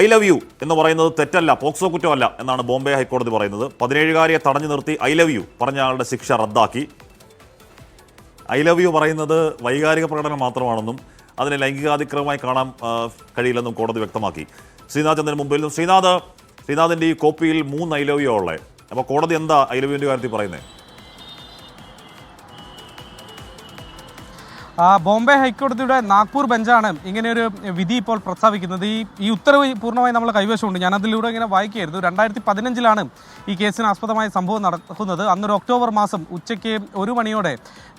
I love you എന്ന് പറയുന്നത് തെറ്റല്ല പോക്സോ കുറ്റമല്ല എന്നാണ് ബോംബെ ഹൈക്കോടതി പറയുന്നത്. പതിനേഴുകാരിയെ തടഞ്ഞു നിർത്തി ഐ ലവ് യു പറഞ്ഞ ആളുടെ ശിക്ഷ റദ്ദാക്കി. ഐ ലവ് യു പറയുന്നത് വൈകാരിക പ്രകടനം മാത്രമാണെന്നും അതിനെ ലൈംഗികാതിക്രമമായി കാണാൻ കഴിയില്ലെന്നും കോടതി വ്യക്തമാക്കി. ശ്രീനാഥ് ചന്ദ്രന് മുമ്പിൽ നിന്നും ശ്രീനാഥ് ശ്രീനാഥിന്റെ ഈ കോപ്പിയിൽ മൂന്ന് ഐ ലവ് യു ഉള്ളത് അപ്പോൾ കോടതി എന്താ ഐ ലവ് യുവിന്റെ കാര്യത്തിൽ പറയുന്നത് ബോംബെ ഹൈക്കോടതിയുടെ നാഗ്പൂർ ബെഞ്ചാണ് ഇങ്ങനെയൊരു വിധി ഇപ്പോൾ പ്രസ്താവിക്കുന്നത്. ഈ ഈ ഉത്തരവ് പൂർണമായി നമ്മൾ കൈവശമുണ്ട്. ഞാൻ അതിലൂടെ ഇങ്ങനെ വായിക്കുകയായിരുന്നു. രണ്ടായിരത്തി പതിനഞ്ചിലാണ് ഈ കേസിന് ആസ്പദമായ സംഭവം നടക്കുന്നത്. അന്നൊരു ഒക്ടോബർ മാസം ഉച്ചയ്ക്ക് ഒരു മണിയോടെ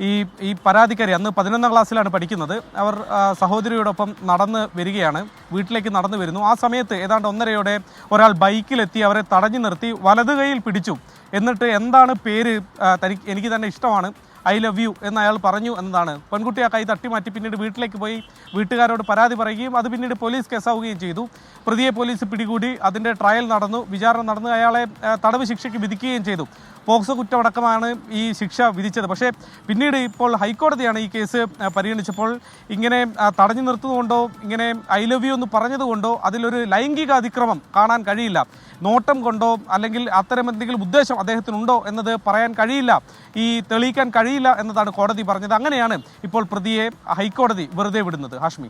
ഈ ഈ പരാതിക്കാരി അന്ന് പതിനൊന്നാം ക്ലാസ്സിലാണ് പഠിക്കുന്നത്. അവർ സഹോദരിയോടൊപ്പം നടന്ന് വരികയാണ്. വീട്ടിലേക്ക് നടന്നു വരുന്നു. ആ സമയത്ത് ഏതാണ്ട് ഒന്നരയോടെ ഒരാൾ ബൈക്കിലെത്തി അവരെ തടഞ്ഞു നിർത്തി വലതു കൈയിൽ പിടിച്ചു. എന്നിട്ട് എന്താണ് പേര് തനിക്ക് എനിക്ക് തന്നെ ഇഷ്ടമാണ്. ഐ ലവ് യു എന്ന് അയാൾ പറഞ്ഞു എന്നതാണ്. പെൺകുട്ടി ആ കൈ തട്ടി മാറ്റി പിന്നീട് വീട്ടിലേക്ക് പോയി വീട്ടുകാരോട് പരാതി പറയുകയും അത് പിന്നീട് പോലീസ് കേസാവുകയും ചെയ്തു. പ്രതിയെ പോലീസ് പിടികൂടി അതിന്റെ ട്രയൽ നടന്നു. വിചാരണ നടന്നു അയാളെ തടവ് ശിക്ഷയ്ക്ക് വിധിക്കുകയും ചെയ്തു. പോക്സോ കുറ്റമടക്കമാണ് ഈ ശിക്ഷ വിധിച്ചത്. പക്ഷേ പിന്നീട് ഇപ്പോൾ ഹൈക്കോടതിയാണ് ഈ കേസ് പരിഗണിച്ചപ്പോൾ ഇങ്ങനെ തടഞ്ഞു നിർത്തുന്നതുകൊണ്ടോ ഇങ്ങനെ ഐ ലവ് യു എന്ന് പറഞ്ഞതുകൊണ്ടോ അതിലൊരു ലൈംഗിക അതിക്രമം കാണാൻ കഴിയില്ല. നോട്ടം കൊണ്ടോ അല്ലെങ്കിൽ അത്തരം എന്തെങ്കിലും ഉദ്ദേശം അദ്ദേഹത്തിനുണ്ടോ എന്നത് പറയാൻ കഴിയില്ല. ഈ തെളിയിക്കാൻ കഴിയില്ല എന്നതാണ് കോടതി പറഞ്ഞത്. അങ്ങനെയാണ് ഇപ്പോൾ പ്രതിയെ ഹൈക്കോടതി വെറുതെ വിടുന്നത്. ഹാഷ്മി.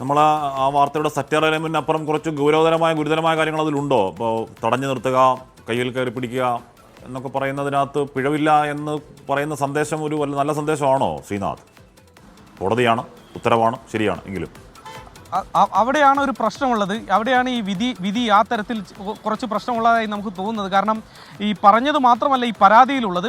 നമ്മൾ ആ വാർത്തയുടെ അപ്പുറം കുറച്ച് ഗൗരവതരമായ ഗുരുതരമായ കാര്യങ്ങൾ അതിലുണ്ടോ? ഇപ്പോൾ തടഞ്ഞു നിർത്തുക കയ്യിൽ കയറി പിടിക്കുക എന്നൊക്കെ പറയുന്നതിനകത്ത് പിഴവില്ല എന്ന് പറയുന്ന സന്ദേശം ഒരു നല്ല സന്ദേശമാണോ ശ്രീനാഥ്? കോടതിയാണ് ഉത്തരവാണ് ശരിയാണ് എങ്കിലും. അവിടെയാണ് ഒരു പ്രശ്നമുള്ളത്. അവിടെയാണ് ഈ വിധി വിധി ആ തരത്തിൽ കുറച്ച് പ്രശ്നമുള്ളതായി നമുക്ക് തോന്നുന്നത്. കാരണം ഈ പറഞ്ഞത് മാത്രമല്ല ഈ പരാതിയിലുള്ളത്.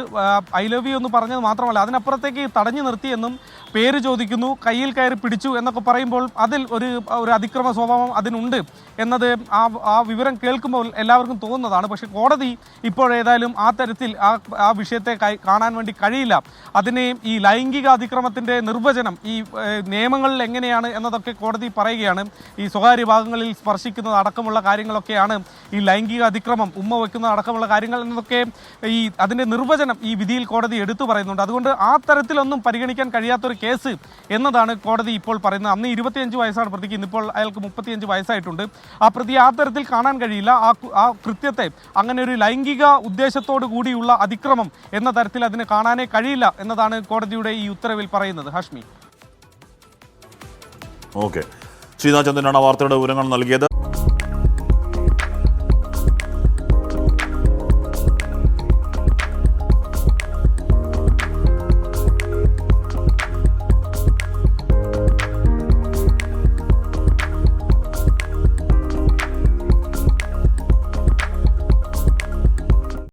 ഐ ലവ് യു എന്ന് പറഞ്ഞത് മാത്രമല്ല അതിനപ്പുറത്തേക്ക് തടഞ്ഞു നിർത്തിയെന്നും പേര് ചോദിക്കുന്നു കയ്യിൽ കയറി പിടിച്ചു എന്നൊക്കെ പറയുമ്പോൾ അതിൽ ഒരു ഒരു അതിക്രമ സ്വഭാവം അതിനുണ്ട് എന്നത് ആ ആ വിവരം കേൾക്കുമ്പോൾ എല്ലാവർക്കും തോന്നുന്നതാണ്. പക്ഷേ കോടതി ഇപ്പോഴേതായാലും ആ തരത്തിൽ ആ ആ വിഷയത്തെ കാണാൻ വേണ്ടി കഴിയില്ല. അതിനെ ഈ ലൈംഗിക അതിക്രമത്തിന്റെ നിർവചനം ഈ നിയമങ്ങളിൽ എങ്ങനെയാണ് എന്നതൊക്കെ കോടതി പറയുകയാണ് ഈ സ്വകാര്യ ഭാഗങ്ങളിൽ സ്പർശിക്കുന്നത് അടക്കമുള്ള കാര്യങ്ങളൊക്കെയാണ് ഈ ലൈംഗിക അതിക്രമം ഉമ്മ വയ്ക്കുന്നത് അടക്കമുള്ള കാര്യങ്ങൾ എന്നതൊക്കെ ഈ അതിന്റെ നിർവചനം ഈ വിധിയിൽ കോടതി എടുത്തു പറയുന്നുണ്ട്. അതുകൊണ്ട് ആ തരത്തിലൊന്നും പരിഗണിക്കാൻ കഴിയാത്തൊരു കേസ് എന്നതാണ് കോടതി ഇപ്പോൾ പറയുന്നത്. അന്ന് ഇരുപത്തിയഞ്ച് വയസ്സാണ് പ്രതിക്ക് ഇന്നിപ്പോൾ അയാൾക്ക് മുപ്പത്തിയഞ്ച് വയസ്സായിട്ടുണ്ട്. ആ പ്രതി ആ തരത്തിൽ കാണാൻ കഴിയില്ല. ആ ആ കൃത്യത്തെ അങ്ങനെ ഒരു ലൈംഗിക ഉദ്ദേശത്തോടു കൂടിയുള്ള അതിക്രമം എന്ന തരത്തിൽ അതിന് കാണാനേ കഴിയില്ല എന്നതാണ് കോടതിയുടെ ഈ ഉത്തരവിൽ പറയുന്നത്. ഹാഷ്മി. ഓക്കെ. ശ്രീനാഥ് ചന്ദ്രനാണ് വാർത്തയുടെ വിവരങ്ങൾ നൽകിയത്.